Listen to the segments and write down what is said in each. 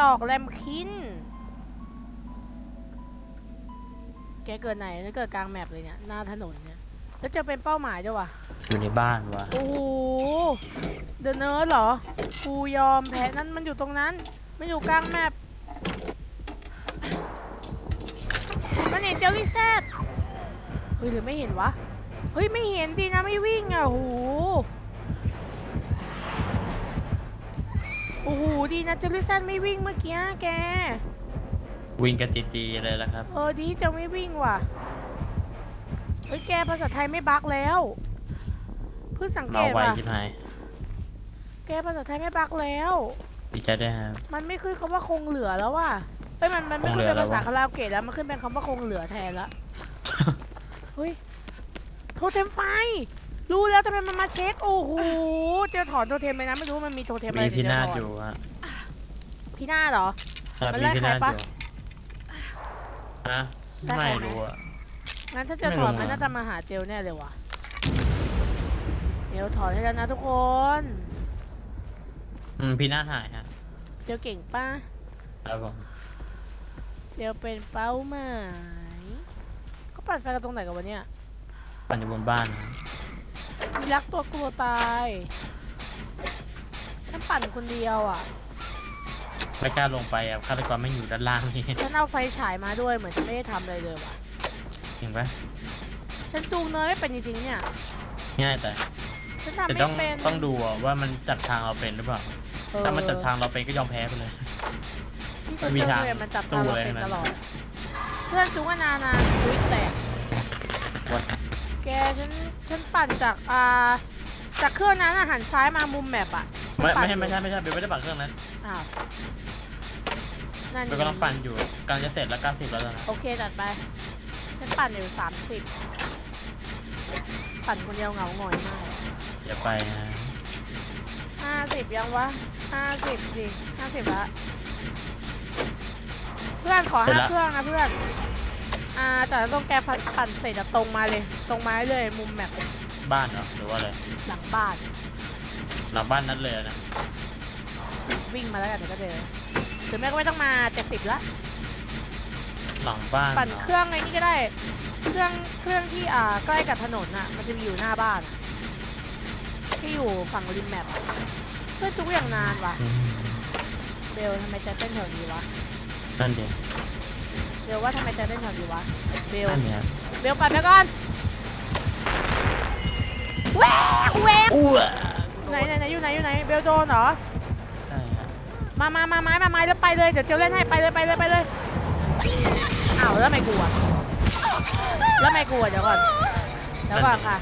ตอกแลมคิน แกเกิดไหนแล้วเกิดกลางแมปเลยเนี่ย หน้าถนนเนี่ย แล้วจะเป็นเป้าหมายด้วยวะอยู่ในบ้านวะโอ้โหเดอะเนิร์ดเหรอ กูยอมแพ้นั่นมันอยู่ตรงนั้น มันอยู่กลางแมปมันเห็นเจลลี่แซดเฮ้ยหรือไม่เห็นวะ เฮ้ยไม่เห็นดีนะไม่วิ่งอะโอ้โห โอ้โหดีนะเจลลี่แซดไม่วิ่งเมื่อกี้แก วิ่งกันจีจีเลยละครับ เออดีจะไม่วิ่งว่ะ เฮ้ยแกภาษาไทยไม่บั๊กแล้วเพิ่งสังเกเมาตไวว่ะชิบหายแกภาษาไทยไม่บั๊กแล้ว ดีใจด้วยครับ มันไม่ขึ้นคำว่าคงเหลือแล้วว่ะเอ้ยมันมันไม่ขึ้นคงเหลืเป็อนภาษาแล้ววะคาราโอเกะแล้วมันขึ้นเป็นคำว่าคงเหลือแทนละ เฮ้ยโทเทมไฟ รู้แล้วทำไมมันมาเช็ค โอ้โหจะถอนโทเทมไปนะ ไม่รู้ว่ามันมีโทเทมอะไรมีถึพี่งจะนาถฏอนอยู่ฮะพี่หน้าเหรอ ครับมันมีไล่พี่ใครนาฏปะอยู่ฮะไล่ใครไม่ไหม รู้อะ งั้นถ้าจะไม่ถรู้อนมันอะ น่าจะมาหาเจลแน่เลยว่ะ เจลถอนให้แล้วนะทุกคน อืมพี่นาฏหายฮะเจลเก่งป้า ครับผมเจลเป็นเป้าหมายเขาปั่นไฟกันตรงไหนกันวะเนี่ยปั่นอยู่บนบ้านฮะ มีรักตัวกลัวตายฉันปั่นคนเดียวอะไม่กล้าลงไปอะฆาตกรไม่งอยู่ด้านล่างนี่ฉันเอาไฟฉายมาด้วยเหมือนจะไม่ได้ทำอะไรเลยว่ะจริงปะฉันจูงเนยไม่เป็นจริงๆเนี่ย ง่ายแต่ ฉันทำแต่ไม่ต้องเป็นต้องดูอะว่ามันจับทางเราเป็นหรือเปล่า เออถ้ามันจับทางเราเป็นก็ยอมแพ้ไปเลย ที่ฉันไม่มีเจอทางเลยมันจับทางเราสู้เลยเป็นนะตลอด เพื่อนจูงว่านานานอุ้ยแตก What? แกฉัน ฉันปั่นจากอ่าจากเครื่องนั้นอะหันซ้ายมามุมแมปอะฉันไม่ปั่นไม่ใช่อยู่ไม่ใช่ไม่ใช่เบลไม่ได้ปั่นเครื่องนั้นอ้าวนั่นเบลกำลังปั่นอยู่กำลังจะเสร็จแล้ว90แล้วตอนนั้นโอเคจัดไปฉันปั่นอยู่สามสิบปั่นคนเดียวเหงาหงอยมากอย่าไปนะห้าสิบยังวะห้าสิบดิห้าสิบละเพื่อนขอห้าเครื่องนะเพื่อน อ่าแต่ตรงแกฟันปั่นเสร็จอะตรงมาเลย ตรงมาเลย มุมแมปบ้านเหรอหรือว่าอะไรหลังบ้าน หลังบ้านนั้นเลยนะวิ่งมาแล้วกันเดี๋ยวก็เจอหรือแม่ก็ไม่ต้องมาเจ็ดสิบละ หลังบ้านปั่นหรเครื่องไอ้นี่ก็ได้ เครื่องเครื่องที่อ่าใกล้กับถนนอะมันจะมีอยู่หน้าบ้านอะที่อยู่ฝั่งริมแมปอะเพื่อนจุกอย่างนานว่ะอืมเบลทำไมใจเต้นแถวนี้วะนั่นเดียวเบลว่าทำไมใจเต้นแถวนี้วะเบลนั่นเนี่ยเบลไปไปก่อนแววแววอ้วไหนไหนไหนอยู่ไหนอยู่ไหนเบลโดนเหรอใช่ฮะมามามาไม้มาไม้แล้วไปเลยเดี๋ยวเจลเล่นให้ไปเลยไปเลยไปเลยอ้าวแล้วทำไมกลัวแล้วทำไมกลัวเดี๋ยวก่อนเดี๋ยวก่อนค่ะ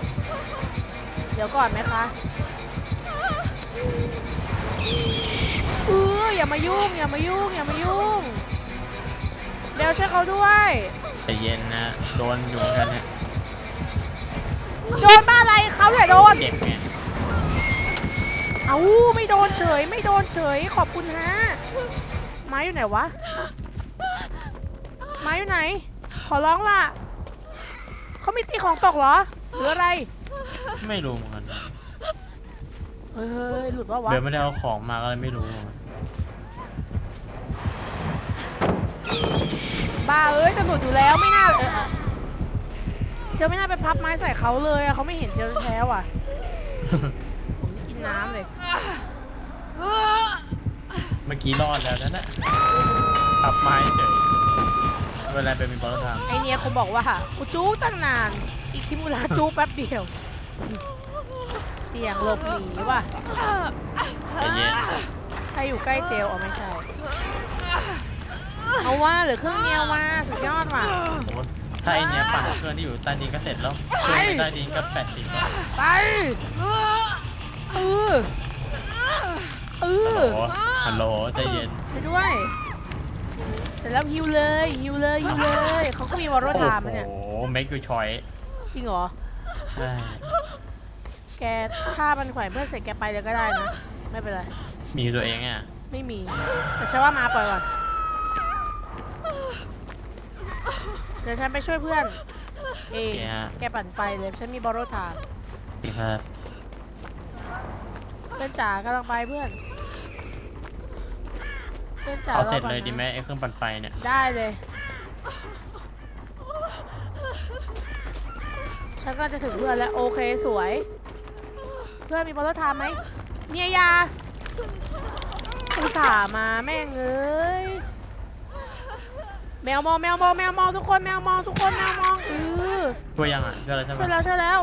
เดี๋ยวก่อนไหมคะเอออย่ามายุ่งอย่ามายุ่งอย่ามายุ่ง เบลช่วยเขาด้วยใจเย็นนะโดนอยู่เหมือนกันฮะโดนบ้าอะไรเขาอย่าโดน เจ็บไงเอาไม่โดนเฉย ไม่โดนเฉย ขอบคุณฮะไม้อยู่ไหนวะไม้อยู่ไหน ขอร้องล่ะเขามีตีของตกเหรอหรืออะไรไม่รู้เหมือนกันเฮ้ยเฮ้ยหลุดว่าวะเบลไม่ได้เอาของมาก็เลยไม่รู้เหมือนกัน บ้าเอ้ยจะหลุดอยู่แล้วไม่น่าเออเออเจอไม่น่าไปพับไม้ใส่เขาเลยอะเขาไม่เห็นเจอแท้ว่ะ ผมจะกินน้ำเลย เมื่อกี้รอดแล้วนั่นน่ะขับไม้เฉยเวลาไปมีบอลทางไอเนียคงบอกว่ากูจู๊ตั้งนาน อีคิมุระจู๊แป๊บเดียว เสียงหลบหนีว่ะใจเย็น ใครอยู่ใกล้เจลอ๋อไม่ใช่ เอาว่าเหรือเครื่องเนียวว่าสุดยอดว่ะ โอ้ถ้าไอเนี้ยปั่นเครื่องที่อยู่ใต้ดินก็เสร็จแล้วเครื่องที่ใต้ดินก็แปดสิบแล้วไปเออเออโอ้ฮัลโหลใจเย็นช่วยด้วย เสร็จแล้วฮิวเลยฮิวเลยฮิวเลยเขาก็มีวอลโรโอ้ไทม์อะเนี่ย โห make you choice จริงเหรอใช่แกฆ่ามันแขวนเพื่อนเสร็จแกไปเลยก็ได้นะ ไม่เป็นไร มีตัวเองอะ ไม่มี แต่ฉันว่ามาปล่อยก่อน เดี๋ยวฉันไปช่วยเพื่อน เอง โอเคฮะ แกปั่นไฟเลย ฉันมีบอลโรไทม์ดีครับเพื่อนจ๋ากำลังไปเพื่อนพื่อนจ๋าเอาเสร็จก่อนเลยนะดีไหมไอ้เครื่องปั่นไฟเนี่ยได้เลย ฉันก็จะถึงเพื่อนแล้ว โอเคสวย เพื่อนมีบอลรถทามไหมเนี่ยยาอุตส่าห์มาแม่งเอ้ย แมวมองแมวมองแมวมองทุกคนแมวมองทุกคนแมวมองเออช่วยยังอะช่วยแล้วใช่ไหมช่วยแล้วช่วยแล้ว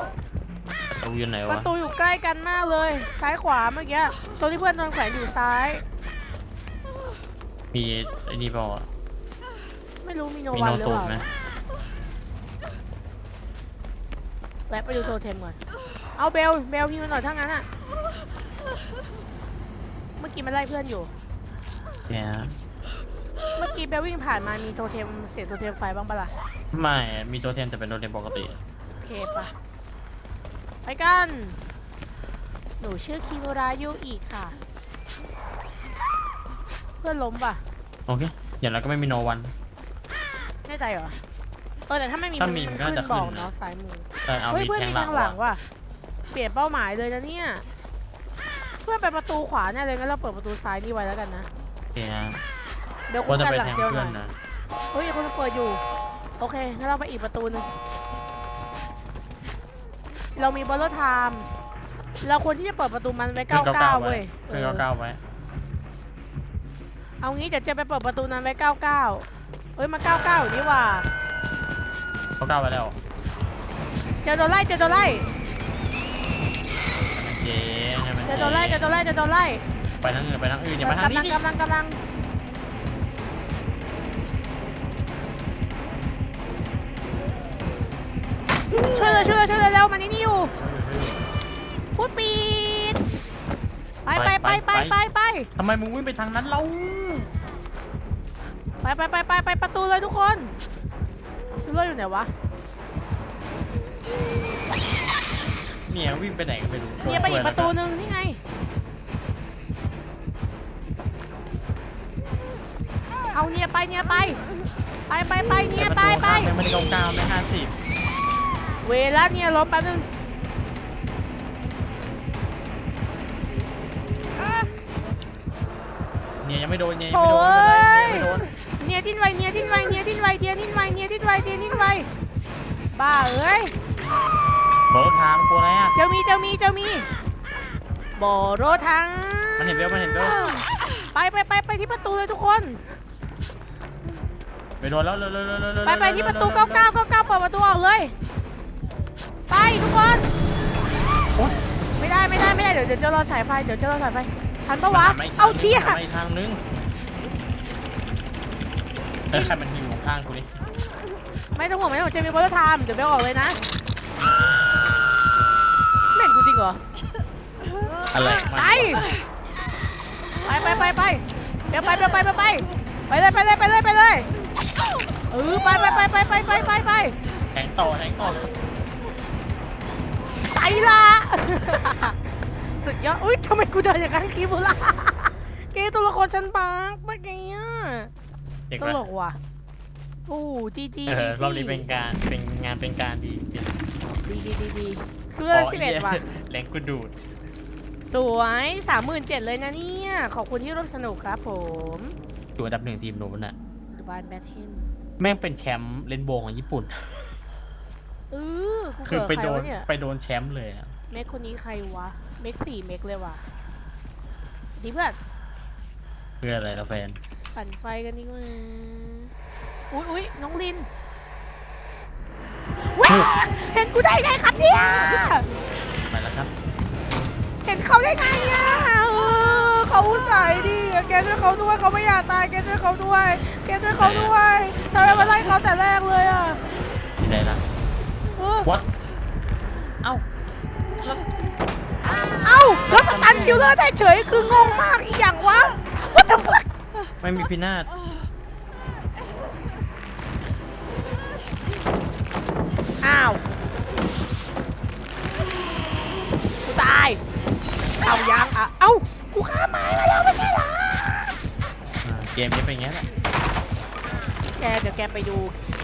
ประตูอยู่ไหนปวะระตูอยู่ใกล้กันมากเลย ซ้ายขวาเมื่อกี้ตรงที่เพื่อนโดนแขวนอยู่ซ้าย มีไอ้นี่เปล่าอะไม่รู้มีโนมีวันโนหรือตูเปดล่าไหมแวะไปดูโทเทมก่อนเอาเบลเบลพี่มาหน่อยถ้างั้นอะเมื่อกี้มันไล่เพื่อนอยู่เนี่ยเมื่อ กี้เบลวิ่งผ่านมามีโทเทมเสียงโทเทมไฟบ้างปะล่ะ ไม่ มีตัวเทมแต่เป็นตัวเทมปกติ โอเคปะไปกัน หนูชื่อคิมุรายุอีกค่ะ เพื่อนล้มปะโอเค อย่างไรก็ไม่มีโนวัน แน่ใจเหรอ เออแต่ถ้าไม่มีถ้ามีมันก็ขึ้นจะบอกขึ้นนะเนาะซ้ายมือ แต่เอาเฮ้ยมีเพื่อนแทงมีหลัทางงหลังว่ะว่ะ เปลี่ยนเป้าหมายเลยนะเนี่ย เพื่อนไปประตูขวาแน่เลยงั้นเราเปิดประตูซ้ายนี่ไว้แล้วกันนะ โอเคฮะ เดี๋ยวคุว่าจะกันไปหลังแทงเจลหเพื่น่ออนยนะเฮ้ยคนเปิดอยู่ โอเคงั้นเราไปอีกประตูหนึงเรามีบอลลูนไทม์เราควรที่จะเปิดประตูมันไว้เครื่อง99เก้าๆเว้ไว้ยเครื่องเก้าๆไว้เอางี้เดี๋ยวเจะไปเปิดประตูนั้นไว้99เฮ้ยมา99อยู่นี่หว่าเขาเก้าไว้แล้วเจอโดนไล่เจอโดนไล่เจ๊ให้มันเจอโดนไล่เจอโดนไล่เจอโดนไล่ ไปทางอื่นไปทางอื่นอย่ามาทางกำนี้ลังดิกำลังกำลัง วยเลยช่วยเลยช่วยเลยเร็วมันนี่นี่อยู่พูดปีดไปไปไปไปไปไปทำไมมึงวิ่งไปทางนั้นเราไปไปไปไปไปประตูเลยทุกคนคิลเลอร์อยู่ไหนวะเนี่ยวิ่งไปไหนก็ไม่รู้เนี่ยไปอีกประตูช่วยหนึ่งนี่ไงเอาเนี่ยไปเนี่ยไปไปไปไปแล้วเนี่ยกันไปไปประตูข้างไม่ได้เก้าเก้าไม่ห้าสิบ เวลาเนี่ยล้มแป๊บนึงเนี่ยยังไม่โดนเนี่ยยังโถ่ไม่โดนเอ้ยังยไม่โดนเนี่ยดิ้นไวเนี่ยดิ้นไวเนี่ยดิ้นไวเดียดิ้นไวเนี่ยดิ้นไวเดียดิ้นไวบ้าเอ้ยบอกรถทางกลัวอะไรอะเจ้ามีเจ้ามีเจ้ามีบอโรทังมันเห็นเบลมันเห็นเบลไปไปไปไปที่ประตูเลยทุกคนไปโดนแล้วเร็วเร็วเร็วเร็วเร็วไปไปที่ประตู99 99เปิดประตูออกเลย ไปทุกคนไม่ได้ไม่ได้ไม่ได้เดี๋ยวเดี๋ยวเจ้ารอฉายไฟเดี๋ยวเจ้ารอฉายไฟทันปะวะมันหมกเอาเชี่ยมันหามาอีกทางนึงเฮ้ยใครมันหิวข้างกูนี่ไม่ต้องห่วงไม่ต้องห่วงเจมีบอลไทม์เดี๋ยวเบลออกเลยนะไม่เห็นกูจริงเหรออะไรไปไปไปไปไปเดี๋ยวไปเดี๋ยวไปไปไปไปเลยไปเลยไปเลยไปเลยเออไปไปไปไปไปไปไปไป แทงต่อแทงต่อไป ละสุดยอด อุ้ยทำไมกูเดินอย่างนั้นคีบุล่าเกย์ตัวละครฉันบักเมื่อกี้อะเด็กตไหมลกว่ะโอ้จีจีเอดีอสิรอบนี้เป็นการเป็นงานเป็นการดีจริงดีดีดีดีคือเลยสิบเอ็ดว่ะ แรงกูดูดสวยสามหมื่นเจ็ดเลยนะเนี่ย ขอบคุณที่ร่วมสนุกครับผมอยู่อันดับหนึ่งทีมหนูน่ะ ดูบานแบทเทนแม่งเป็นแชมป์เลนโบว์ของญี่ปุ่นเออกูคือเกิดไปใครโดนวะเนี่ยไปโดนแชมป์เลยอะเมกคนนี้ใครวะ เมกสี่เมกเลยว่ะดีเพื่อนเพื่ออะไรละแฟน ปั่นไฟกันดีกว่าอุ๊ยอุ๊ยน้องลินว้าเห็นกูได้ไงครับเนี่ย ไปแล้วครับ เห็นเขาได้ไงอะเออเขาอุตส่าห์ดีอะแกช่วยเขาด้วยเขาไม่อยากตาย แกช่วยเขาด้วย แกช่วยเขาด้วยทำไมมาไล่เขาแต่แรกเลยอะที่ไหนล่ะเออ วัดเอ้าแล้วเอ้าแล้วสตันคิวเลอร์ได้เฉยคืองงมากอีอย่างวะ What the fuck ไม่มีพินาศอ้าวกูตาย เอายังอะ เอ้ากูฆ่าไม้มาแล้วไม่ใช่เหรออ่าเกมนี้เป็นอย่างนี้แหละ แกเดี๋ยวแกไปดู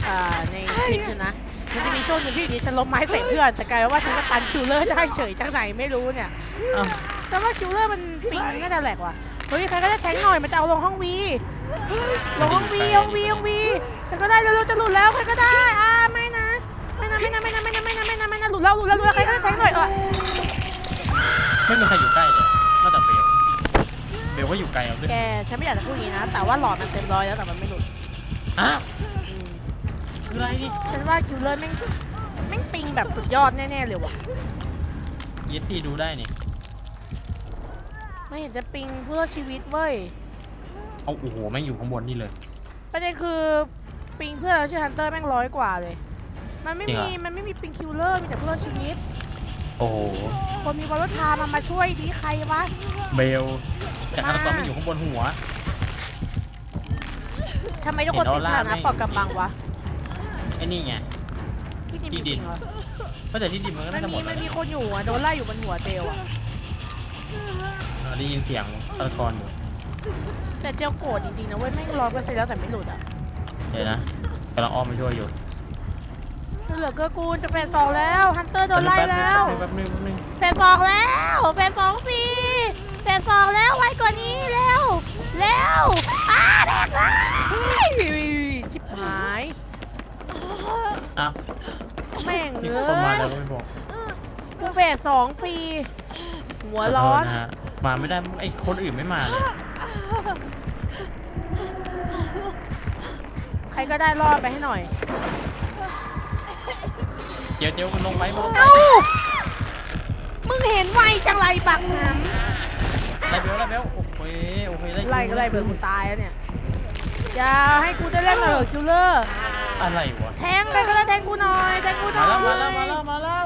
อ่าในคลิปดูนะ มันจะมีช่วงหนึ่งที่อยู่ดีฉันล้มไม้ใส่เพื่อน แต่กลายเป็นว่าฉันก็ตันคิวเลอร์ได้เฉยจังไหนไม่รู้เนี่ยเอ้าแต่ว่าคิวเลอร์มันปิงน่าจะแหลกว่ะเฮ้ยใครก็ได้แทงหน่อยมันจะเอาลงห้องวีลงห้องวีห้องวีห้องวีใครก็ได้เร็วๆจะหลุดแล้วใครก็ได้อ่าไม่นะไม่นะไม่นะไม่นะไม่นะไม่นะไม่นะไม่นะหลุดแล้วหลุดแล้วหลุดแล้วใครก็ได้แทงหน่อยเออไม่มีใครอยู่ใกล้เลยนอกจากเบลเบลก็อยู่ไกลเอาด้วยแกฉันไม่อยากจะพูดอย่างนี้นะ แต่ว่าหลอดมันเต็มร้อยแล้วแต่มันไม่หลุดอ้าวอืม คืออะไรนี่ฉันว่าคิวเลอร์แม่งแม่งปิงแบบสุดยอดแน่ๆเลยว่ะยีซีดูได้นี่ ไม่เห็นจะปิงเพื่อชีวิตเว้ย เอาโอ้โหแม่งอยู่ข้างบนนี่เลย ประเด็นคือปิงเพื่อเราชื่อฮันเตอร์แม่งร้อยกว่าเลย มันไม่จริงมีเหรอ มันไม่มีปิงคิวเลอร์มีแต่เพื่อชีวิต โอ้โห คนมีบอลรถทามันมาช่วยดีใครวะ เบลแต่ฆาตกรมามันอยู่ข้างบนหัว ทำไมทุกคนเห็ตินดออสร่าถานะไหมปลอกกำบังวะไอ้นี่ไง ที่นี่ที่มีดิสิ่นงเหรอก็แต่ที่ดินมันก็มัน่านจะหมมีดมัแล้วนมีนะคนอยู่อะโดนไล่อยู่บนหัวเจลอะเราได้ยินเสียงฆาตกรอยู่แต่เจลโกรธจริงๆนะเว้ยแม่งร้อยเปอร์เซ็นต์แล้วแต่ไม่หลุดอะเดี๋ยวนะกำลังอ้อมมาช่วยอยู่เหลือเกื้อกูลจะแฟนสองแล้วฮันเตอร์โดนไล่แล้ว แป๊บนึงแป๊บนึงแฟนสองแล้วแฟนสองสี่แฟนสองแล้วไวกว่านี้เร็วเร็วอ้าเด็กเลยชิบหาย อะแม่งมีเอ้คนมายแล้วก็ไม่บอกกูเฟสสองฟรีหัวร้อน ขโทษะฮะมาไม่ได้ไอ้คนอื่นไม่มาเลยใครก็ได้รอดไปให้หน่อย เจียวเจียวมันลงไปมั้งเอ้า มึงเห็นไวจังไรบักหไล่เบลไล่เบลโอ้โหโอ้โหำไล่ก็ไล่เบิร์กูตายแล้วเนี่ย อย่าให้กูได้เล่นหน่อยเถอะคิวเลอร์ อะไรวะ แทงไปก็ได้แทงกูหน่อยแทงกูหน่มาอยแล้วมาแล้วมาแล้วมาแล้ว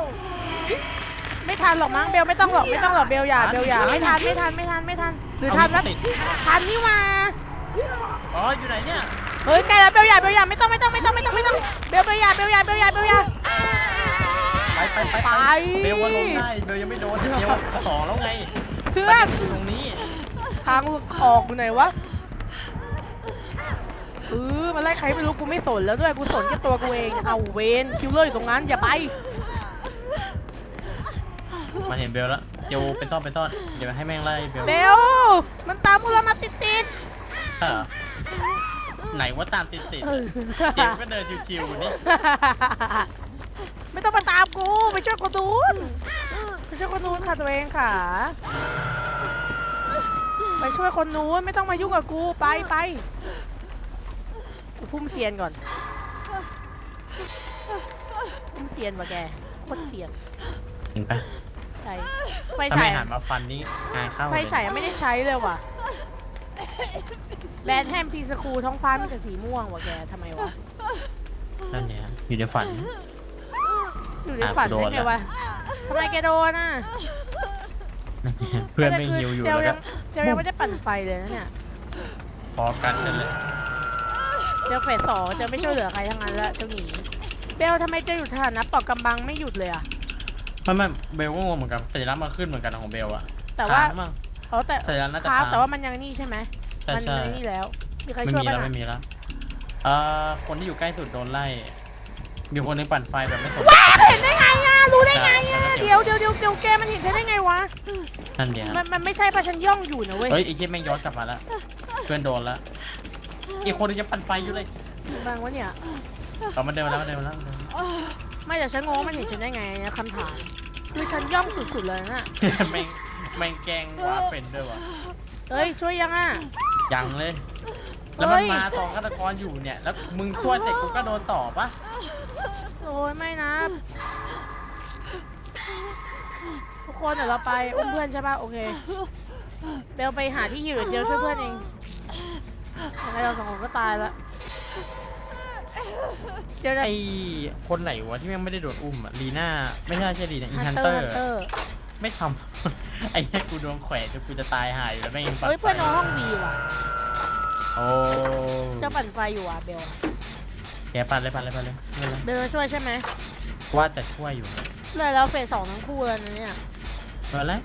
ไม่ทันหรอกมั้งเบลไม่ต้องหรอกไม่ต้องหรอกเบลอย่าทันเบลอย่าทันไม่ทันไม่ทันไม่ทันไม่ทันหรือทันแล้วติด ทันนี่มาอ๋ออยู่ไหนเนี่ยเฮ้ยใกล้แล้วเบลอย่าเบลอย่าไม่ต้องไม่ต้องไม่ต้องไม่ต้องไม่ต้องเบลเบลอย่าเบลอย่าเบลอย่าเบลอย่า ไปไปไปไป เบลว่าลงได้เบลยังไม่โดนเบลสองแล้วไงเพื่ปอระนเด็นอยู่ตรงนี้ทางออกอยู่ไหนวะ เออมาไล่ใครไม่รู้กูไม่สนแล้วด้วยกูสนแค่ตัวกูเองเอาเวนคิวเลอร์อยู่ตรงนั้นอย่าไปมันเห็นเบลแล้วเจียวไปซ่อนไปซ่อนเดี๋ยวให้แม่งไล่เบลเบลมันตามพวกเรามาติดติดเออไหนว่าตามติดติดๆเออเจียวก็เดินชิวๆนี่ไม่ต้องมาตามกูไปช่วยคนนู้นไปช่วยคนนู้นค่ะตัวเองค่ะ ไปช่วยคนนู้นไม่ต้องมายุ่งกับกูไปไป กูพุ่มเซียนก่อน พุ่มเซียนว่ะแกโคตรเซียน เห็นปะใช่ ไฟถ้าฉาไม่ยหันมาฟันนี่งานเข้าไฟเลยฉายไม่ได้ใช้เลยว่ะ แบทแฮมพีสคูท้องฟ้ามีแต่สีม่วงว่ะแกทำไมวะนั่นเนี่ยอยู่ในฝัน อยู่ในฝันอะกูโดได้นไงละ วะทำไมแกโดนอะเพื่อนไม่ฮิวอยู่เจลแล้วยัก็งเจลยังไม่ได้ปั่นไฟเลยนะเนี่ย พอกันนั่นแหละ เจลเฟสสองเจลไม่ช่วยเหลือใครทั้งนั้นแล้วเจลหนีเบลทำไมเจลอยู่สถานะปอกกำบังไม่หยุดเลยอะไม่ไม่เบลก็งงเหมือนกันสัญลักษณ์มันขึ้นเหมือนกันของเบลอะแต่ว่าค้งมั้งเขาแต่สัญลักษณ์น่าจะค้างค้าง แต่ว่ามันยังนี่ใช่ไหมใช่มัใช่นี่แล้วมีใครไม่ช่วยมีป่ะแล้วนะไม่มีแล้วเอ่อคนที่อยู่ใกล้สุดโดนไล่มีคนหนึงปั่นไฟแบบไม่สนว้าวเห็นได้ไงอะรู้ได้ไงอะใช่เดี๋ยวเดี๋ยวเดี๋ยวเดี๋ยวแกมันเห็นฉันได้ไงวะนั่นเดียวมันมันไม่ใช่ปะฉันย่องอยู่นะเว้ย เฮ้ยไอ้เหี้ยแม่งย้อนกลับมาแล้วเพื่อนโดนแล้ว อีกคนหนึงยังปั่นไฟอยู่เลยบางวะเนี่ย เอามันเดินมาแล้วมันเดินมาแล้วไม่แต่ฉันงงว่ามันเห็นฉันได้ไงเนี่ยคำถาม คือฉันย่องสุดๆเลยนะแม่งแม่งแกล้งว้าเป็นด้วยวะเอ้ยช่วยยังอะ ยังเลย แล้วมันเฮ้ย มาสองฆาตกรอยู่เนี่ยแล้วมึงช่วยเสร็จกูก็โดนต่อปะโอ้ยไม่นะ ทุกคนเดี๋ยวเราไปอุ้มเพื่อนใช่ป่ะโอเค เบลไปหาที่อยู่เดี๋ยวเจลช่วยเพื่อนเอง ยังไงเราสองคนก็ตายแล้วเจลจะไอคนไหนวะที่แม่งไม่ได้โดนอุ้มอะลีน่าไม่ใช่ใช่ลีน่าอีฮัฮันนเตเตออร์ร์ฮันเตอร์ไม่ทำ ไอ้แค่กูโดนแขวนจนกูจะตายหายอยู่แล้วแม่งปั่นเฮ้ยเพื่อนน้องห้องวีว่ะโอ้เจ้าปั่นไฟอยู่อะเบลแกปั่นเลยปั่นเลยปั่นเลยไม่เป็นไรเบลมาช่วยใช่ไหมว่าแต่ช่วยอยู่เลยเราเฟสสองทั้งคู่เลยนะเนี่ยเออแล้ว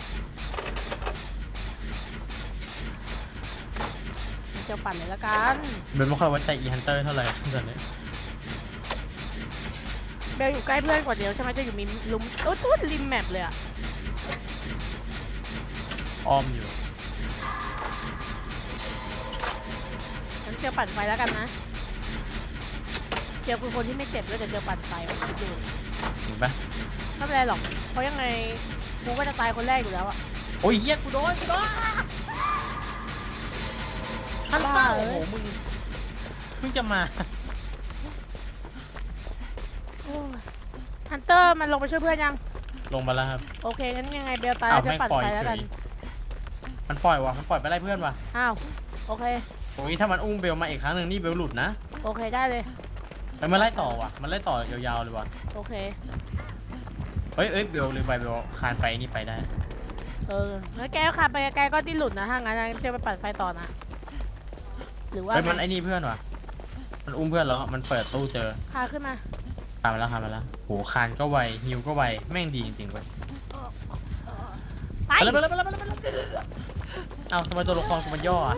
เจ้าปั่นเลยละกันเบนไม่ค่อยไว้ใจอีฮันเตอร์เท่าไหร่ตอนนี้เบลอยู่ใกล้เพื่อนกว่าเดียวใช่ไหมจะอยู่มีลุมโอ้ตุ้ริมแมปเลยอะอ้อมอยู่เจอปั่นไฟแล้วกันนะเจอคือคนที่ไม่เจ็บด้วยแต่เจอปั่นไฟว่ะคิดดูดิจริงปะไม่เป็นไรหรอกเพราะยังไงกูก็จะตายคนแรกอยู่แล้วอะโอ้ยเหี้ยกูโดนกูโดน ฮันเตอบ้าร์เอ้โอ้ยโหมึงเพิ่งจะมา ฮันเตอร์มันลงไปช่วยเพื่อนยัง ลงมาแล้วครับโอเคงั้นยังไงเบลตายอ้าวแล้วจะไม่ปั่นปล่อยไฟแล้วเฉกันยมันปล่อยวะมันปล่อยไปไล่เพื่อนวะอ้าว โอเค โอ้ยถ้ามันอุ้มเบลมาอีกครั้งหนึ่งนี่เบลหลุดนะโอเคได้เลยไปมาไล่ต่อวะมันไล่ต่อยาวๆเลยวะโอเคเอ้ยเอ้ยเบลลืมไปเบลคานไปนี่ไปได้ เออแล้วแกก็ขับไปไกลๆก็ดิ้นหลุดนะถ้างั้นจะไปปั่นไฟต่อนะ หรือว่าเฮ้ยมันไงไอ้นี่เพื่อนวะมันอุ้มเพื่อนแล้ว มันเปิดตู้เจอคาขึ้นมาคานมาแล้วคานมาแล้วโหคานก็ไวฮิวก็ไวแม่งดีจริงๆเว้ยไปไปแล้วไปแล้วไปแล้วไปแล้วไปแล้วเอ้าทำไมตัวละครกูมันย่ออะ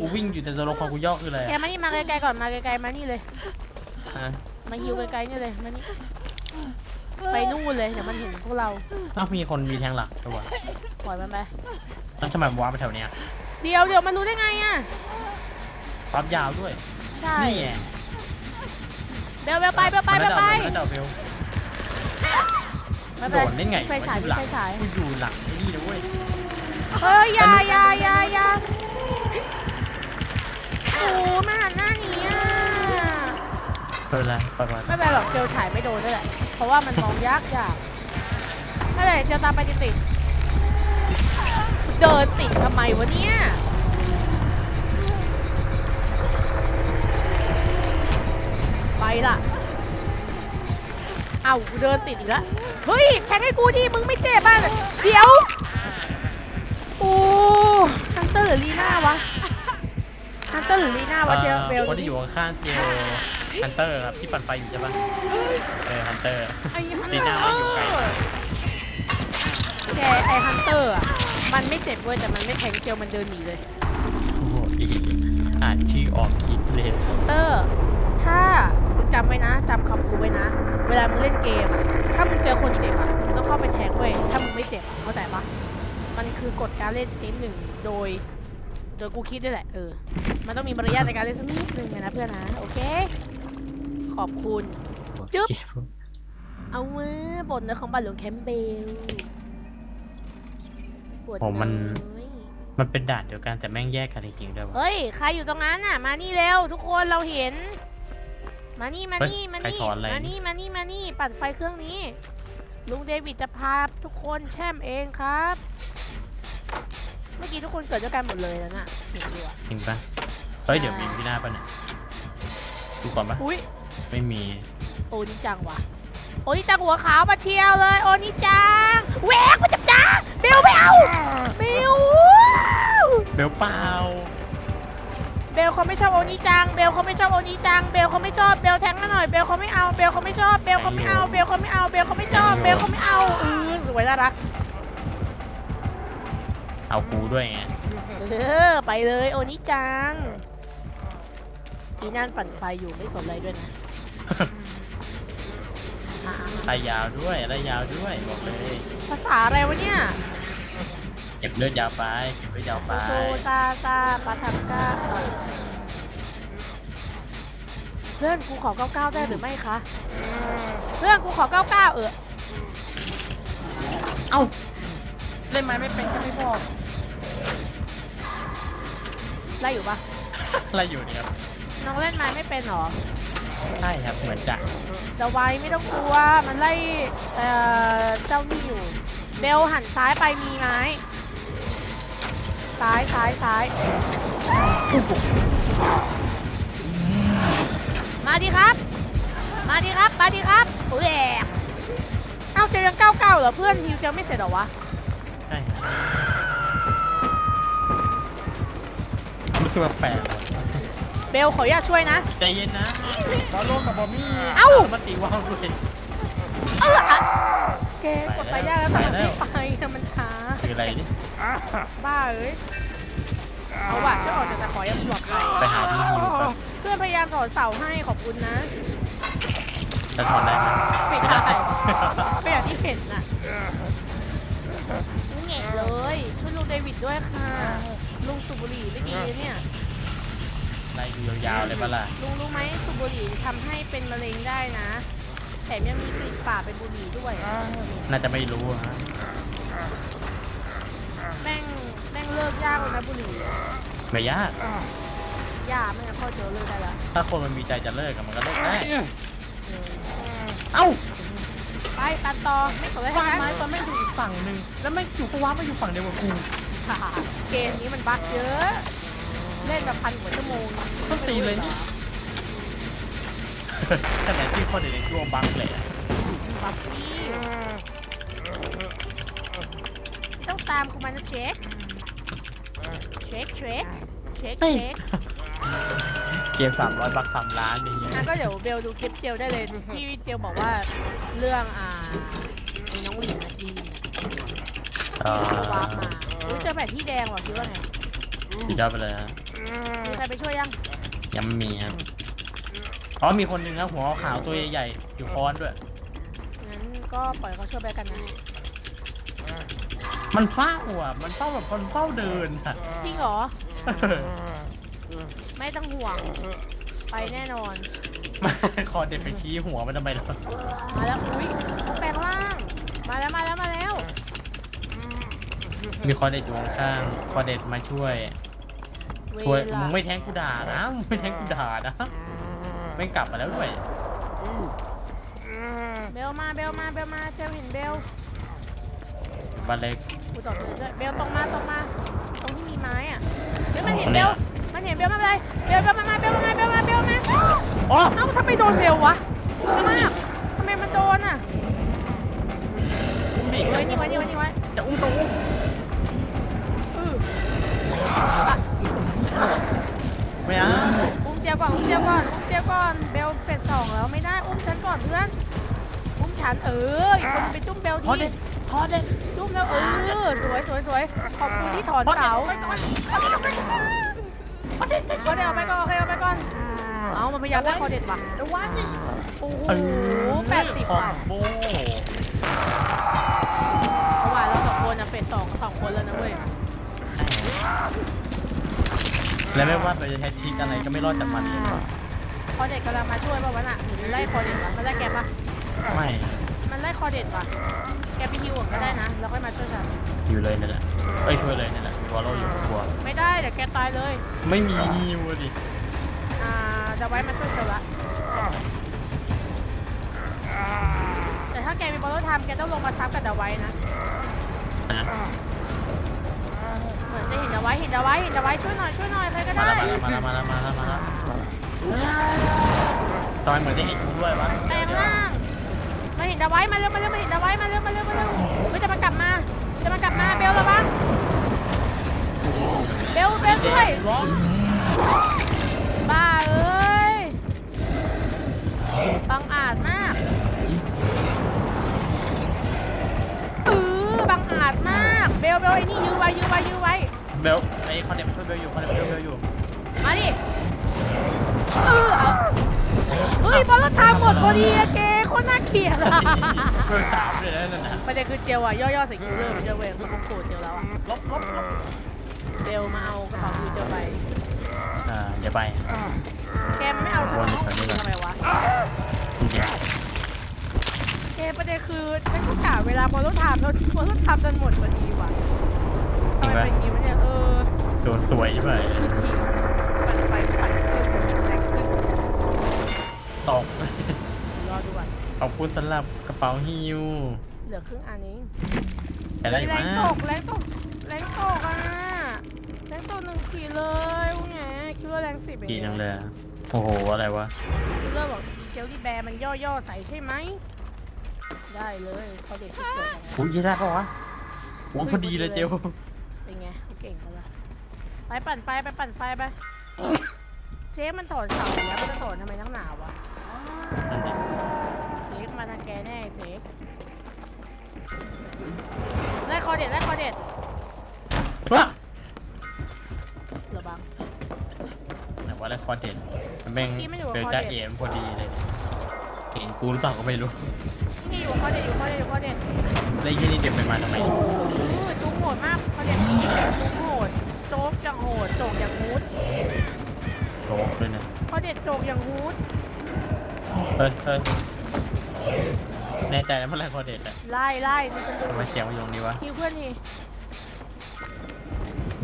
กูวิ่งอยู่แต่ตัวละครกูย่อคืออะไรแกอะมานี่มาไกลๆก่อนมาไกลๆมานี่เลย ฮะมาฮิวไกลๆนี่เลยมานี่ไปนู่นเลยเดี๋ยวมันเห็นพวกเราเอ้ามีคนมีแทงหลักด้วยวะปล่อยมันไปแล้วทำไมมันว้าร์ปไปแถวเนี้ย เดี๋ยวเดี๋ยวมันรู้ได้ไงอะปั๊บยาวด้วยใช่ นี่ไงเบลเบลไปเบลไปเบลไปมันน่าจะเอาเบลไม่โดเป็นนได้ไงมีไฟฉายกูมีหลังไฟฉาย กูอยู่หลังไอ้นี่นะเว้ยเฮ้ยอยาอยาอยาอยาโอ้มาหันหน้าหนี้อะเออละไปไปไม่เป็นไรหรอกเจลฉายไม่โดนด้วยแหละเพราะว่ามันมองยากยากไม่เป็นไรเจลตามไปติดติดๆ เดินติดทำไมวะเนี่ยไปละเอ้ากูเดินติดอีกแล้วเฮ้ยแทงให้กูดิมึงไม่เจ็บบ้างเดี๋ยวโอ้ฮันเตอร์หรือลีน่าวะฮันเตอร์หรือลีน่าวะเจลเบลคนที่อยู่ข้างๆเจลฮันเตอร์ครับที่ปั่นไฟอยู่ใช่ปะเออฮันเตอร์ไอ้ฮันลีน่าไม่อยู่ไกลแกไอ้ฮันเตอร์อะ มันไม่เจ็บเว้ยแต่มันไม่แทงเจลมันเดินหนีเลยโอ้โหอีอ่านชื่อออกคลิปเลยฮันเตอร์ถ้ามึงจำไว้นะจำคำกูไว้นะ เวลามึงเล่นเกมอะถ้ามึงเจอคนเจ็บอะมึงต้องเข้าไปแทงเว้ยถ้ามึงไม่เจ็บอะเข้าใจปะมันคือกฎการเล่นชนิดหนึ่งโดย โดยกูคิดด้วยแหละเออ มันต้องมีมารยาทในการเล่นสักนิดนึงนะเพื่อนนะโอเค ขอบคุณ จึ๊บ เอามือบทเนื้อของบาทหลวงแคมเบล ปวดผมมันน้อยมันเป็นด่านเดียวกันแต่แม่งแยกกันจริงๆด้วยวะ เฮ้ย ใครอยู่ตรงนั้นน่ะ มานี่เร็วทุกคนเราเห็น มานี่มานี่มานี่มานี่มานี่มานี่ปั่นไฟเครื่องนี้ ลุงเดวิดจะพาทุกคนแช่มเองครับ เมื่อกี้ทุกคนเกิดด้วยกันหมดเลยแล้วน่ะเห็นดูอะจริงปะเฮ้ยเดี๋ยวมีพี่หน้าปะเนี่ยดูก่อนปะอุ้ยไม่มีโอนิจังวะ โอนิจังหัวขาวมาเชียวเลย โอนิจังแหวกมาจับจ้าเบลไม่เอาเบลเบลเปล่าเบลเขาไม่ชอบโอนิจัง เบลเขาไม่ชอบโอนิจัง เบลเขาไม่ชอบ เบลแทงมาหน่อย เบลเขาไม่เอา เบลเขาไม่ชอบ เบลเขาไม่เอา เบลเขาไม่เอา เบลเขาไม่ชอบ เบลเขาไม่เอาเออสวยน่ารัก เอากูด้วยไง เออไปเลยโอนิจัง อีนั่นปั่นไฟอยู่ไม่สนอะไรด้วยนะอะ ไล่ยาวด้วยไล่ยาวด้วยบอกเลยๆภาษาอะไรวะเนี่ยเก็บเลือดยาวไปเก็บเลือดยาวไป โซซาซาปาทังกาเอ่อเพื่อนกูขอ99ได้หรือไม่คะ เพื่อนกูขอ99เออ เอ้าเล่นไม้ไม่เป็นก็ไม่บอกไล่อยู่ปะอะไรอยู่เนี่ยครับน้องเล่นไม้ไม่เป็นหรอ ใช่ครับเหมือนจะเดาไว้ไม่ต้องกลัวมันไล่เอ่อเจ้านี่อยู่ เบลหันซ้ายไปมีไม้ซ้ายซ้ายซ้ายมาดีครับ มาดีครับมาดีครับโอ้ยแอบเอ้าเจยังเก้าเก้าเหรอเพื่อนฮิวเจไม่เสร็จเหรอวะใช่ครับรู้สึกว่าแปลกเบลขออนุญาตช่วยนะ ใจเย็นนะบอลโลกกับบอมมี่เอ้ามาตีว่าวด้วยเอออะแกกดไปยากแล้วไปแต่มันแล้ไม่วไปแต่มันช้า คืออะไรนี่บ้าเอ้ย เอาว่ะช่วยออกจากตะขอยังปลอดภัยไปหาที่ฮิวก่อนเพื่อนพยายามถอนเสาให้ขอบคุณนะจะถอนได้ไหมไม่ได้ก็อย่างที่เห็นน่ะนี่ไงเลย ช่วยลุงเดวิดด้วยค่ะ ลุงสุบุหรีไม่ดีเนี่ย ยาวๆเลยปะล่ะลุงรู้ไหมสูบบุหรี่ทำให้เป็นมะเร็งได้นะ แถมยังมีกลิ่นปากเป็นบุหรี่ด้วยน่าจะไม่รู้อะฮะแม่งแม่งเลิกยากเลยนะบุหรี่อะไม่ยากยากไม่งั้นพ่อเจอเลิกได้ละถ้าคนมันมีใจจะเลิกอะมันก็เลิกได้เออเอ้าไปปันต่อไม่สนเลยวางทั้งไม้นั้นตอนไม่อยู่อีกฝั่งหนึ่งแล้วไม่อยู่ก็ว้ามาอยู่ฝั่งเดียวกับกู เกมนี้มันบั๊กเยอะ เล่นแบบพันกว่าชั่วโมงต้องตีเลยนี่ขนาดที่ข้อเด็ดในช่วงบังเลยอะบั๊กพี่ต้องตามกูมานะเช็คเช็คเช็คเช็คเช็คเกมสามร้อยบักสามล้านนี่อะก็เดี๋ยวเบลดูคลิปเจลได้เลยที่เจลบอกว่าเรื่องอ่าไอ้น้องหลินนะอีลินอ๋อเขาวาร์ปมาอุ๊ยเจอแผนที่แดงว่ะคิดว่าไงสุดยอดไปเลยฮะ มีใครไปช่วยยังยังไม่มีครับ อ๋อมีคนหนึ่งครับหัวขาวตัวใหญ่ๆอยู่ค้อนด้วย งั้นก็ปล่อยเขาช่วยไปกันนะ มันเฝ้าอะ มันเฝ้าแบบคนเฝ้าเดินอะ จริงเหรอ ไม่ต้องห่วง ไปแน่นอน มาคอเด็ดไปชี้หัวมันทำไมล่ะมาแล้ว อุ้ยแปลงร่าง มาแล้วมาแล้วมาแล้ว มีคอเด็ดอยู่ข้างๆคอเด็ดมาช่วยเว ช่วยลามึงไม่แทงกูด่านะมึงไม่แทงกูด่านะไม่งกลับมาแล้วด้วยเบลมาเบลมาเบลมาเจลเห็นเบลบันเล็กกูต่อเลยด้วยเบลตรงมาตรงมา ตรงที่มีไม้อะเฮ้ยมันเห็นเบลมันเห็นเบลไม่เป็นไรเบลเบลมามาเบลมาเบลมาเบลมาอ๋อเอ้าทำไมโดนเบลวะมากทำไมมันโดนอะอุ้มดิเฮ้ยนี่ไว้นี่ไว้นี่ไว้จะอุ้มตัวอุ้ม ก่อนเบลเฟสสองแล้วไม่ได้อุ้มฉันก่อนเพื่อนอุ้มฉันเอออีกคนนึงไปจุ้มเบลคอทีเด็ดคอเด็ดจุ้มแล้วเออสวยสวยสวยขอบคุณที่ถอนเสาคอเด็ดเอาไปก่อนโอเคเอาไปก่อนเอามันพยายามได้คอเด็ดว่ะเดี๋ยวว่าดิโอ้โหเออแปดสิบคอว่ะมโบเพราะว่าเราสองคนอะเฟสสองสองคนแล้วนะเว้ยแล้วไม่ว่าไปจะใช้ทริกอะไรก็ไม่รอดจากมันเลย คอเด็ดกำลังมาช่วยป่าวะน่ะหรือมันไล่คอเด็ดวะมันไล่แกปะไม่มันไล่คอเด็ดว่ะแกไปฮิวก่อนก็ได้นะแล้วค่อยมาช่วยฉันอยู่เลยนั่นแหละเอ้ยช่วยเลยนั่นแหละมีวอลโลอยู่กลัวไม่ได้เดี๋ยวแกตายเลย ไม่มีฮิวอะดิอ่าจะไว้มาช่วยเธอละแต่ถ้าแกมีบอลลูนทำแกต้องลงมาซับกับดาไว้นะอะเหมือนจะเห็นดาไว้เห็นดาไว้เห็นดาไว้ช่วยหน่อยช่วยหน่อยใครก็ได้มาแล้วมาแล้วมาแล้วมาแล้ว ทำไมเหมือนจะเห็นกูด้วยวะแปลงร่างมาเห็นดาไว้มาเร็วมาเร็วมาเห็นดาไว้มาเร็วมาเร็วมาเร็วเฮ้ยจะมากลับมาจะมากลับมาเบลระวังเบลเบลช่วยร้องบ้าเอ้ยบังอาจมากเออบังอาจมาก เบลเบลไอ้นี่ยื้อไว้ยื้อไว้ยื้อไว้เบลไอ้คอนเดมช่วยเบลอยู่คอนเดมช่วยเบลอยู่มาดิ เออเอเฮ้ยบอลเราทำหมดพอดีอะเกโคตรน่าเกลียดอะเบลตามเลยนะนั่นนะประเด็นคือเจลอะย่อยๆใส่คิวเลอร์มันจะเวงมันคงโกรธเจลแล้วอะลบลบลบเบลมาเอากระเป๋าคิวเจลไปอ่าเดี๋ยวไปแกมันไม่เอาฉันเอาทำไมวะจริงแกประเด็นคือฉันก็กะเวลาบอลเราทำเราทิ้งบอลเราทำจนหมดพอดีว่ะทำไมเป็นอย่างนี้วะเนี่ยเออๆโดนสวยใช่ไหมทีทีปั่นไฟปั่นขึ้นแรง ตก รอดูก่อนขอบคุณสำหรับกระเป๋าฮิวเหลือครึ่งอันเองแต่ได้แรงมาตกแรงตกแรงตกอะแรงตกหนึ่งขีดเลยอุ้งแงคิดว่าแรงสิบเองดีจังเลยอะโอ้โห อะไรวะคิดว่าบอกดีเจลลี่แบร์มันย่อๆใส่ใช่ไหมได้เลยเขาเด็กที่สวยของอุ้ยได้ปะวะโอ้พอดีเลยเจลเป็นไงเขาเก่งเขาละไปปั่นไฟไปปั่นไฟไป เจ๊มันถอนเสาแล้วมันจะถอนทำไมนักหนาวะ นั่นดิเจ๊มาทางแกแน่เจ๊ไล่คอเด็ดไล่คอเด็ดวะระบัง ไหนว่าได้คอเด็ดแม่งที่มันอยู่กับเบลคอเด็ดจ้าเอ๋มพอดีเลยเห็นกูหรือเปล่าก็ไม่รู้นี่อยู่คอเด็ดอยู่คอเด็ดอยู่คอเด็ดแล้วยี่นี่เด็กไปมาทำไมโอ้โหจุ๊บโหดมากคอเด็ดจุ๊บโหดโจ๊กอย่างโหดโจกอย่างมูดโอ้กด้วยนะ คอเด็ดโจกอย่างฮูด เฮ้ยเฮ้ยแน่ใจนะเมื่อไหรคอเด็ดอะไล่ไล่ดิฉันดูทำไมเสียงมันอยตรงนี้วะฮิวเพื่อนนี่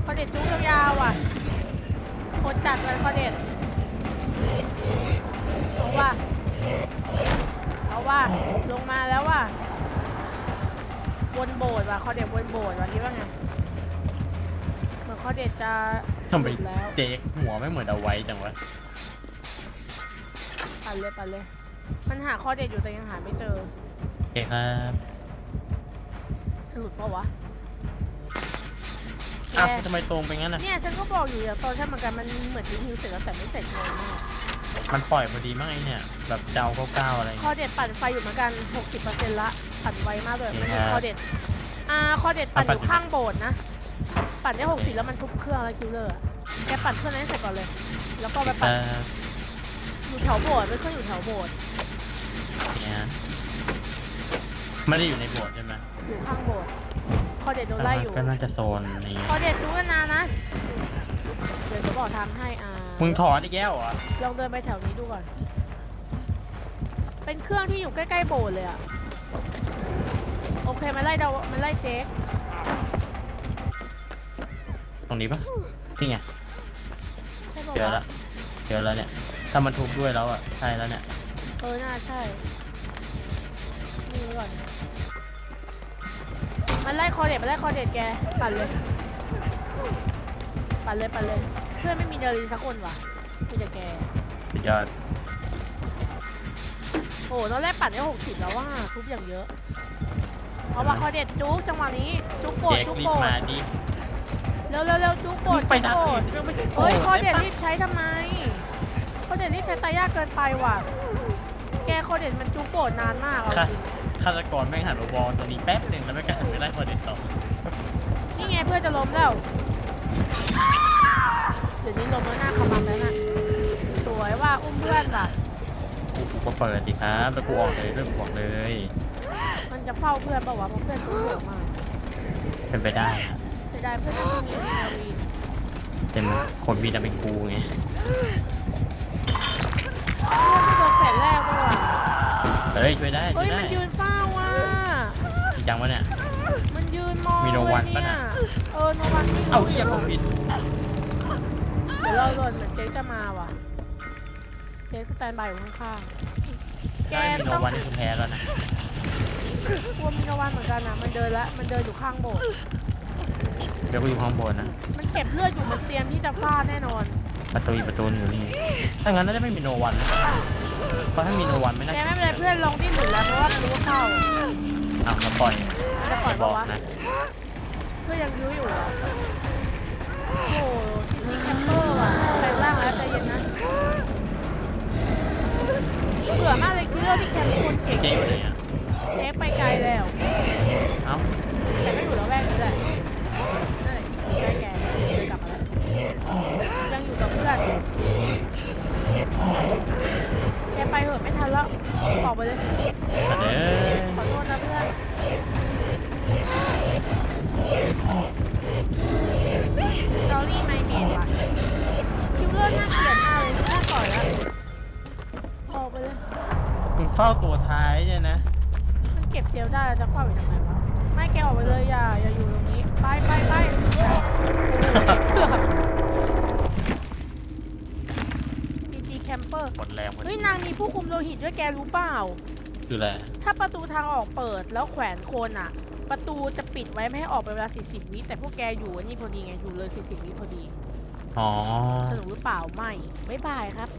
คอเด็ดจุกยาวๆอะโคตรจัดเลยคอเด็ดเอาว่ะเอาว่ะลงมาแล้วว่ะวนโบสถ์ว่ะคอเด็ดวนโบสถ์ว่ะคิดว่าไงเหมือนคอเด็ดจะทำไมหลุดแล้วเจ๊กหัวไม่เหมือนเอาไว้จังวะ ปั่นเลยปั่นเลย มันหาคอเด็ดอยู่แต่ยังหาไม่เจอโอเคครับจะหลุดปะวะอ้าวแกทำไมตรงไปงั้นอะ เนี่ยฉันก็บอกอยู่อย่างตอนฉันเหมือนกันมันเหมือนจะฮิวเสร็จแล้วแต่ไม่เสร็จเลยมากมันปล่อยพอดีมั้งไอเนี่ย แบบเดาเก้าๆอะไรคอเงี้ยเด็ดปั่นไฟอยู่เหมือนกัน 60%ละปั่นไวมากเลยมันมีครับคอเด็ดอ่าคอเด็ดปั่นอปั่นยู่ข้างโบสถ์นะ ปั่นได้60แล้วมันทุบเครื่องแล้วคิวเลอร์อะแกปั่นเครื่องนั้นให้เสร็จก่อนเลย แล้วก็ไปปั่นเอ่ออยู่แถวโบสถ์ไปเครื่องอยู่แถวโบสถ์ เนี่ยไม่ได้อยู่ในโบสถ์ใช่ไหมอยู่ข้างโบสถ์คอเด็ดโดนไล่อยู่ก็น่าจะโซนนี้คอเด็ดจู้กันนานนะ เดี๋ยวจะบอกทางให้อ่ามึงถอนอีกแก้วเหรอลองเดินไปแถวนี้ดูก่อน เป็นเครื่องที่อยู่ใกล้ๆโบสถ์เลยอะโอเคมันไล่เดามันไล่เจ๊กตรงนี้ปะนี่ไงใช่ปะเจอวะละเจอแล้วเนี่ยถ้ามันทุบด้วยแล้วอะใช่แล้วเนี่ย เออน่าใช่ นี่ไว้ก่อน มันไล่คอเด็ดมันไล่คอเด็ดแก ปั่นเลย ปั่นเลย ปั่นเลย เพื่อนไม่มีเดลีสักคนว่ะมีแต่แก สุดยอดโอ้โหตอนแรกปั่นได้หกสิบแล้วว่าทุบอย่างเยอะเอาว่าคอเด็ดจุกจังหวะนี้ จุกโบดเจ๊กจุกรีโบบดมาดิเร็วเร็วเร็วจุกโบมึดงไปจุทากงโบอื่ดนก็ไม่ใช่โบเฮ้ยสถ์คอเด็ดได้รีปะบใช้ทำไมคอเด็ดรีบใช้ตายากเกินไปว่ะ แกคอเด็ดมันจุกโบดนานมากเอาจริง ฆาตกรแม่งหันมาบอลตัวนี้แป๊บหนึ่งแล้วไม่กันไม่ไล่คอเด็ดต่อนี่ไงเพื่อนจะล้มแล้ว เดี๋ยวนี้ล้มแล้วหน้าขมันแล้วนะสวยว่าอุ้มเพื่อนล่ะ กูกูก็เปิดสิครับแล้วกูออกเลยเรื่องกูออกเลยมันจะเฝ้าเพื่อนเปล่าวะเพราะเพื่อนตัวหัวมากเป็นไปได้อะเสียดายเพื่อนที่มีนาวีเป็นคนมีแต่เป็นกูไงเพื่อนที่โดนแสนแรกเปล่าวะเฮ้ยช่วยได้ช่เฮ้วยยได้มันยืนเฝ้า ว่ะจริงจังวะเนี่ย มันยืนมองมีโนวันเลยปะเนี่น่ะยเออโนวันไม่รู้เอาเหี้ยผมผิดเดี๋ยวเราโดนเหมือนเจ๊จะมาว่ะ เจ๊สแตนบายอยู่ข้างๆ แกถ้าไม่มีโนต้องวันนี่คือแพ้แล้วนะกลัวมีโนวันเหมือนกันนะมันเดินละมันเดินอยู่ข้างโบสถ์เดี๋ยวกูอยู่ข้างบนนะ มันเก็บเลือดอยู่มันเตรียมที่จะฟาดแน่นอน ประตูอีกประตูหนึงอยู่นี่ถ้างั้นน่าจะไม่มีโนวันนะเพราะถ้ามีโนวันไม่น่าแกจะไม่เป็นไรเพื่อนลงที่หลุดแล้วเพราะว่ามันรู้ว่าเข้า อ้าวแล้วปล่อยมันจะปล่อยบอปะกวะนะเพื่อนยังยื้ออยู่เหรอโอ้โหจริงๆแคมเปอร์ว่ะแปลงร่างแล้วใจเย็นนะเบื่อมากเลยคิดว่าที่แคมป์คนเก่งเจ๊อยู่ไหนอะเจ๊ไปไกลแล้ว เอ้าแต่ก็อยู่แล้วแวกนี้แหละนั่นแหละใกล้แกเลยกลับมาแล้วยังอยู่กับเพื่อน แกไปเหอะไม่ทันแล้ว ออกไปเลย ฝ้าตัวท้ายเนี่ยนะ มันเก็บเจลได้แล้วจะเฝ้าอยู่ทำไมวะไม่แกออกไปเลยอย่าอย่าอยู่ตรงนี้ไปไปไปเกือบ GG Camper หมดแรงหมดเฮ้ยนางมีผู้คุมโลหิตด้วยแกรู้เปล่า คืออะไรถ้าประตูทางออกเปิดแล้วแขวนโคนอะ ประตูจะปิดไว้ไม่ให้ออกไปเวลา 40 วิแต่พวกแกอยู่อันนี่พอดีไงอยู่เลย 40 วิพอดี อ๋อ สนุกหรือเปล่าไม่บ๊ายบายครับ